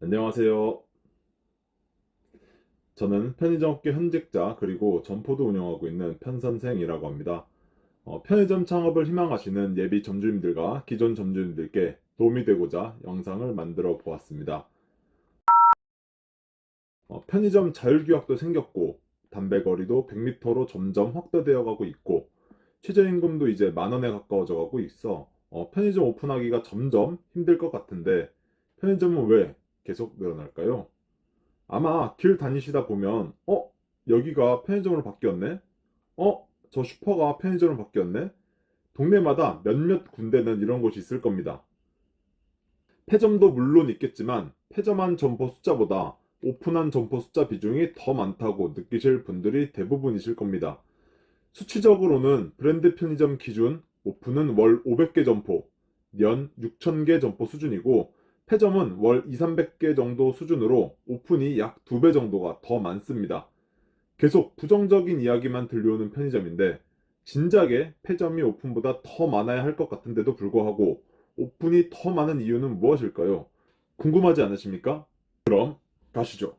안녕하세요. 저는 편의점 업계 현직자 그리고 점포도 운영하고 있는 편선생이라고 합니다. 어, 편의점 창업을 희망하시는 예비 점주님들과 기존 점주님들께 도움이 되고자 영상을 만들어 보았습니다. 어, 편의점 자율규약도 생겼고 담배 거리도 100m로 점점 확대되어 가고 있고 최저임금도 이제 만 원에 가까워져 가고 있어 어, 편의점 오픈하기가 점점 힘들 것 같은데 편의점은 왜 계속 늘어날까요? 아마 길 다니시다 보면, 어? 여기가 편의점으로 바뀌었네? 어? 저 슈퍼가 편의점으로 바뀌었네? 동네마다 몇몇 군데는 이런 곳이 있을 겁니다. 폐점도 물론 있겠지만, 폐점한 점포 숫자보다 오픈한 점포 숫자 비중이 더 많다고 느끼실 분들이 대부분이실 겁니다. 수치적으로는 브랜드 편의점 기준 오픈은 월 500개 점포, 연 6,000개 점포 수준이고, 폐점은 월 2, 300개 정도 수준으로 오픈이 약 2배 정도가 더 많습니다. 계속 부정적인 이야기만 들려오는 편의점인데 진작에 폐점이 오픈보다 더 많아야 할 것 같은데도 불구하고 오픈이 더 많은 이유는 무엇일까요? 궁금하지 않으십니까? 그럼 가시죠.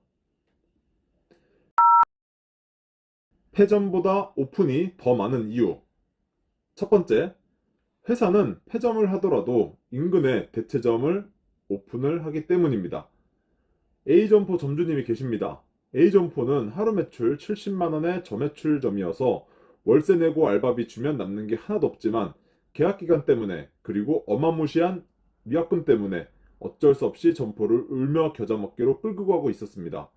폐점보다 오픈이 더 많은 이유. 첫 번째, 회사는 폐점을 하더라도 인근에 대체점을 오픈을 하기 때문입니다. A점포 점주님이 계십니다. A점포는 하루 매출 70만원의 저매출점이어서 월세 내고 알바비 주면 남는 게 하나도 없지만 계약기간 때문에 그리고 어마무시한 위약금 때문에 어쩔 수 없이 점포를 울며 겨자 먹기로 끌고 가고 있었습니다.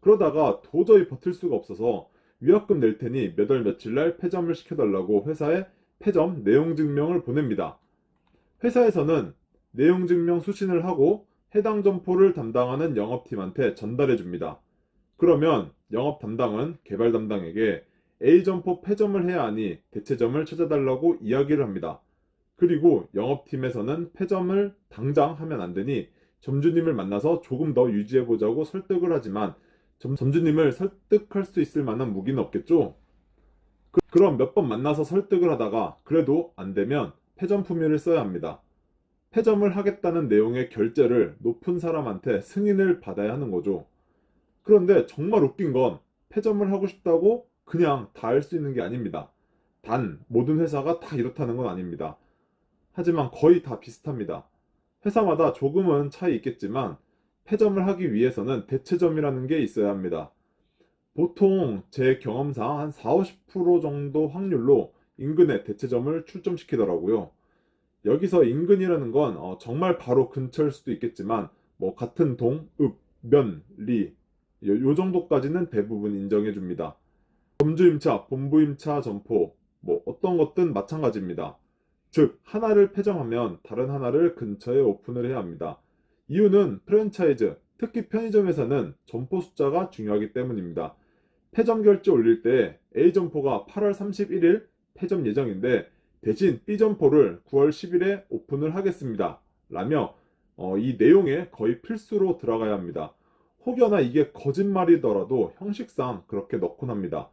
그러다가 도저히 버틸 수가 없어서 위약금 낼 테니 몇 월 며칠 날 폐점을 시켜달라고 회사에 폐점 내용 증명을 보냅니다. 회사에서는 내용 증명 수신을 하고 해당 점포를 담당하는 영업팀한테 전달해 줍니다. 그러면 영업 담당은 개발 담당에게 A 점포 폐점을 해야 하니 대체점을 찾아달라고 이야기를 합니다. 그리고 영업팀에서는 폐점을 당장 하면 안 되니 점주님을 만나서 조금 더 유지해 보자고 설득을 하지만 점, 점주님을 설득할 수 있을 만한 무기는 없겠죠? 그, 그럼 몇 번 만나서 설득을 하다가 그래도 안 되면 폐점 품위를 써야 합니다. 폐점을 하겠다는 내용의 결제를 높은 사람한테 승인을 받아야 하는 거죠. 그런데 정말 웃긴 건 폐점을 하고 싶다고 그냥 다 할 수 있는 게 아닙니다. 단, 모든 회사가 다 이렇다는 건 아닙니다. 하지만 거의 다 비슷합니다. 회사마다 조금은 차이 있겠지만 폐점을 하기 위해서는 대체점이라는 게 있어야 합니다. 보통 제 경험상 한 4, 50% 정도 확률로 인근에 대체점을 출점시키더라고요. 여기서 인근이라는 건 어, 정말 바로 근처일 수도 있겠지만 뭐 같은 동, 읍, 면, 리, 요, 요 정도까지는 대부분 인정해 줍니다. 점주임차, 본부임차 점포, 뭐 어떤 것든 마찬가지입니다. 즉, 하나를 폐점하면 다른 하나를 근처에 오픈을 해야 합니다. 이유는 프랜차이즈, 특히 편의점에서는 점포 숫자가 중요하기 때문입니다. 폐점 결제 올릴 때 A 점포가 8월 31일 폐점 예정인데 대신 B 점포를 9월 10일에 오픈을 하겠습니다. 라며 어, 이 내용에 거의 필수로 들어가야 합니다. 혹여나 이게 거짓말이더라도 형식상 그렇게 넣곤 합니다.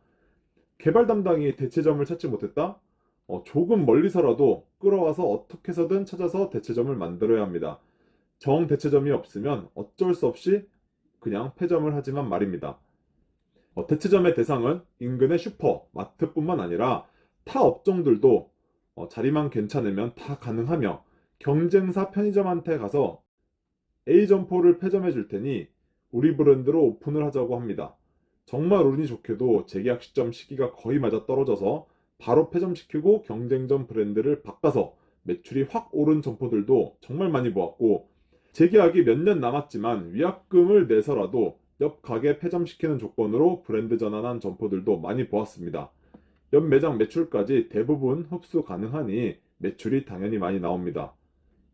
개발 담당이 대체점을 찾지 못했다? 어, 조금 멀리서라도 끌어와서 어떻게 해서든 찾아서 대체점을 만들어야 합니다. 정 대체점이 없으면 어쩔 수 없이 그냥 폐점을 하지만 말입니다. 어, 대체점의 대상은 인근의 슈퍼, 마트뿐만 아니라 타 업종들도 어, 자리만 괜찮으면 다 가능하며 경쟁사 편의점한테 가서 A 점포를 폐점해 줄 테니 우리 브랜드로 오픈을 하자고 합니다. 정말 운이 좋게도 재계약 시점 시기가 거의 맞아 떨어져서 바로 폐점시키고 경쟁점 브랜드를 바꿔서 매출이 확 오른 점포들도 정말 많이 보았고 재계약이 몇 년 남았지만 위약금을 내서라도 옆 가게 폐점시키는 조건으로 브랜드 전환한 점포들도 많이 보았습니다. 옆 매장 매출까지 대부분 흡수 가능하니 매출이 당연히 많이 나옵니다.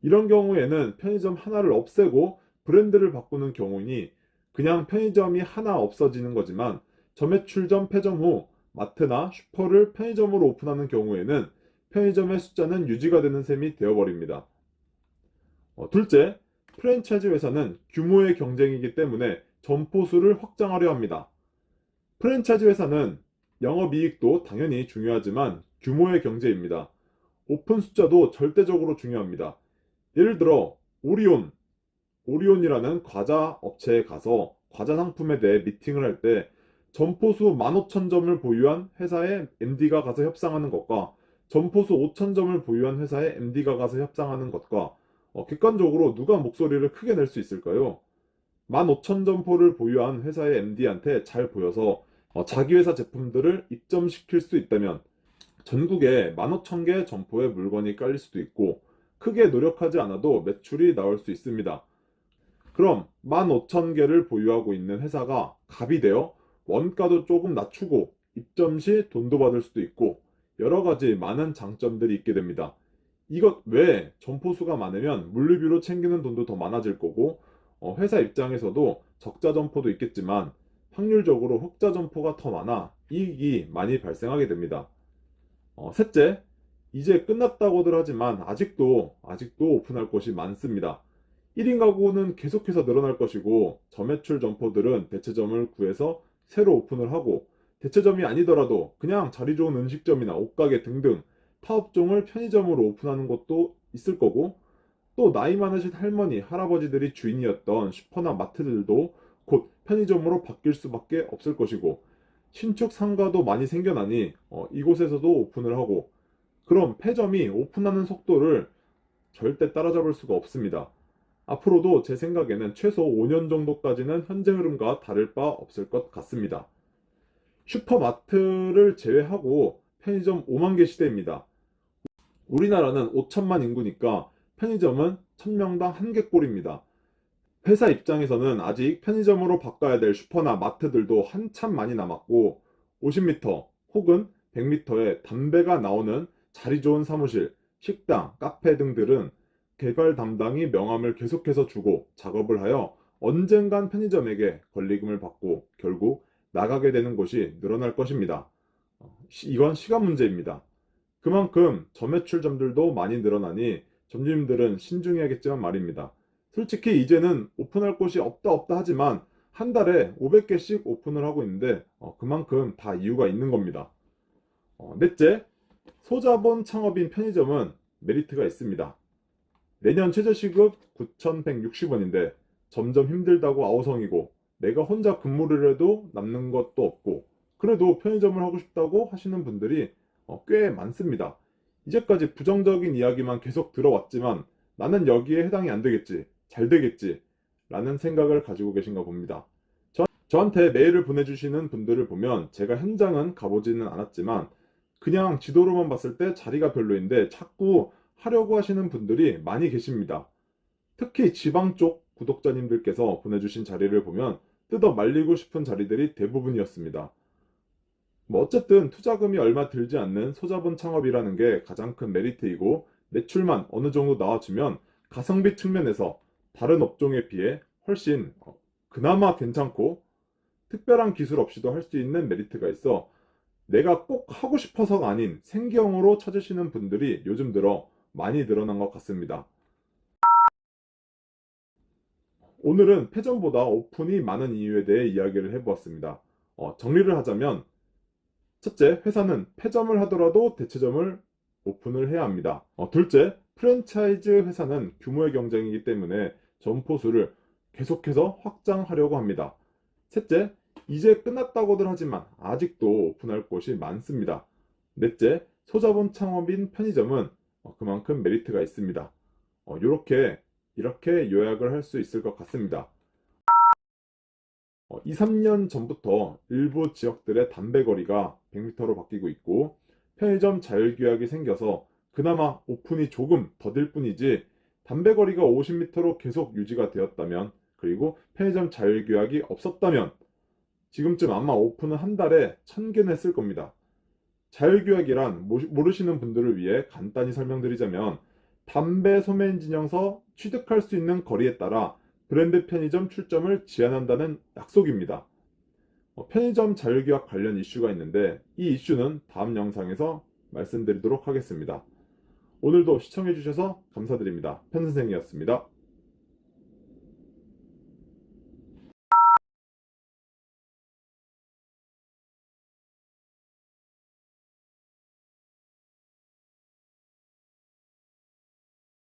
이런 경우에는 편의점 하나를 없애고 브랜드를 바꾸는 경우니 그냥 편의점이 하나 없어지는 거지만 저매출점 폐점 후 마트나 슈퍼를 편의점으로 오픈하는 경우에는 편의점의 숫자는 유지가 되는 셈이 되어버립니다. 어, 둘째, 프랜차이즈 회사는 규모의 경쟁이기 때문에 점포 수를 확장하려 합니다. 프랜차이즈 회사는 영업이익도 당연히 중요하지만 규모의 경제입니다. 오픈 숫자도 절대적으로 중요합니다. 예를 들어 오리온 오리온이라는 과자 업체에 가서 과자 상품에 대해 미팅을 할 때 점포수 15,000점을 보유한 회사의 MD가 가서 협상하는 것과 점포수 5,000점을 보유한 회사의 MD가 가서 협상하는 것과 어, 객관적으로 누가 목소리를 크게 낼 수 있을까요? 15,000점포를 보유한 회사의 MD한테 잘 보여서 어, 자기 회사 제품들을 입점시킬 수 있다면 전국에 15,000개 점포에 물건이 깔릴 수도 있고 크게 노력하지 않아도 매출이 나올 수 있습니다. 그럼 15,000개를 보유하고 있는 회사가 갑이 되어 원가도 조금 낮추고 입점 시 돈도 받을 수도 있고 여러 가지 많은 장점들이 있게 됩니다. 이것 외에 점포수가 많으면 물류비로 챙기는 돈도 더 많아질 거고 어, 회사 입장에서도 적자 점포도 있겠지만 확률적으로 흑자 점포가 더 많아 이익이 많이 발생하게 됩니다. 어, 셋째, 이제 끝났다고들 하지만 아직도 아직도 오픈할 곳이 많습니다. 1인 가구는 계속해서 늘어날 것이고 저매출 점포들은 대체점을 구해서 새로 오픈을 하고 대체점이 아니더라도 그냥 자리 좋은 음식점이나 옷가게 등등 타업종을 편의점으로 오픈하는 것도 있을 거고 또 나이 많으신 할머니, 할아버지들이 주인이었던 슈퍼나 마트들도 곧 편의점으로 바뀔 수밖에 없을 것이고 신축 상가도 많이 생겨나니 어, 이곳에서도 오픈을 하고 그럼 폐점이 오픈하는 속도를 절대 따라잡을 수가 없습니다. 앞으로도 제 생각에는 최소 5년 정도까지는 현재 흐름과 다를 바 없을 것 같습니다. 슈퍼마트를 제외하고 편의점 5만 개 시대입니다. 우리나라는 5천만 인구니까 편의점은 1000명당 1개 꼴입니다. 회사 입장에서는 아직 편의점으로 바꿔야 될 슈퍼나 마트들도 한참 많이 남았고 50m 혹은 100m에 담배가 나오는 자리 좋은 사무실, 식당, 카페 등들은 개발 담당이 명함을 계속해서 주고 작업을 하여 언젠간 편의점에게 권리금을 받고 결국 나가게 되는 곳이 늘어날 것입니다. 어, 시- 이건 시간 문제입니다. 그만큼 저매출점들도 많이 늘어나니 점주님들은 신중해야겠지만 말입니다. 솔직히 이제는 오픈할 곳이 없다 없다 하지만 한 달에 500개씩 오픈을 하고 있는데 어, 그만큼 다 이유가 있는 겁니다. 어, 넷째, 소자본 창업인 편의점은 메리트가 있습니다. 내년 최저시급 9,160원인데 점점 힘들다고 아우성이고 내가 혼자 근무를 해도 남는 것도 없고 그래도 편의점을 하고 싶다고 하시는 분들이 어, 꽤 많습니다. 이제까지 부정적인 이야기만 계속 들어왔지만 나는 여기에 해당이 안 되겠지, 잘 되겠지 라는 생각을 가지고 계신가 봅니다. 저, 저한테 메일을 보내주시는 분들을 보면 제가 현장은 가보지는 않았지만 그냥 지도로만 봤을 때 자리가 별로인데 자꾸 하려고 하시는 분들이 많이 계십니다. 특히 지방 쪽 구독자님들께서 보내주신 자리를 보면 뜯어 말리고 싶은 자리들이 대부분이었습니다. 뭐 어쨌든 투자금이 얼마 들지 않는 소자본 창업이라는 게 가장 큰 메리트이고 매출만 어느 정도 나와주면 가성비 측면에서 다른 업종에 비해 훨씬 어, 그나마 괜찮고 특별한 기술 없이도 할 수 있는 메리트가 있어 내가 꼭 하고 싶어서가 아닌 생경으로 찾으시는 분들이 요즘 들어 많이 늘어난 것 같습니다. 오늘은 패전보다 오픈이 많은 이유에 대해 이야기를 해보았습니다. 어, 정리를 하자면 첫째, 회사는 폐점을 하더라도 대체점을 오픈을 해야 합니다. 어, 둘째, 프랜차이즈 회사는 규모의 경쟁이기 때문에 점포 수를 계속해서 확장하려고 합니다. 셋째, 이제 끝났다고들 하지만 아직도 오픈할 곳이 많습니다. 넷째, 소자본 창업인 편의점은 어, 그만큼 메리트가 있습니다. 어, 이렇게 이렇게 요약을 할 수 있을 것 같습니다. 어, 2, 3년 전부터 일부 지역들의 담배 거리가 100m로 바뀌고 있고 편의점 자율규약이 생겨서 그나마 오픈이 조금 더딜 뿐이지 담배 거리가 50m로 계속 유지가 되었다면 그리고 편의점 자율규약이 없었다면 지금쯤 아마 오픈은 한 달에 1000개는 했을 겁니다. 자율규약이란 모- 모르시는 분들을 위해 간단히 설명드리자면 담배 소매인 진영서 취득할 수 있는 거리에 따라 브랜드 편의점 출점을 제한한다는 약속입니다. 어, 편의점 자율규약 관련 이슈가 있는데 이 이슈는 다음 영상에서 말씀드리도록 하겠습니다. 오늘도 시청해주셔서 감사드립니다. 펜선생이었습니다.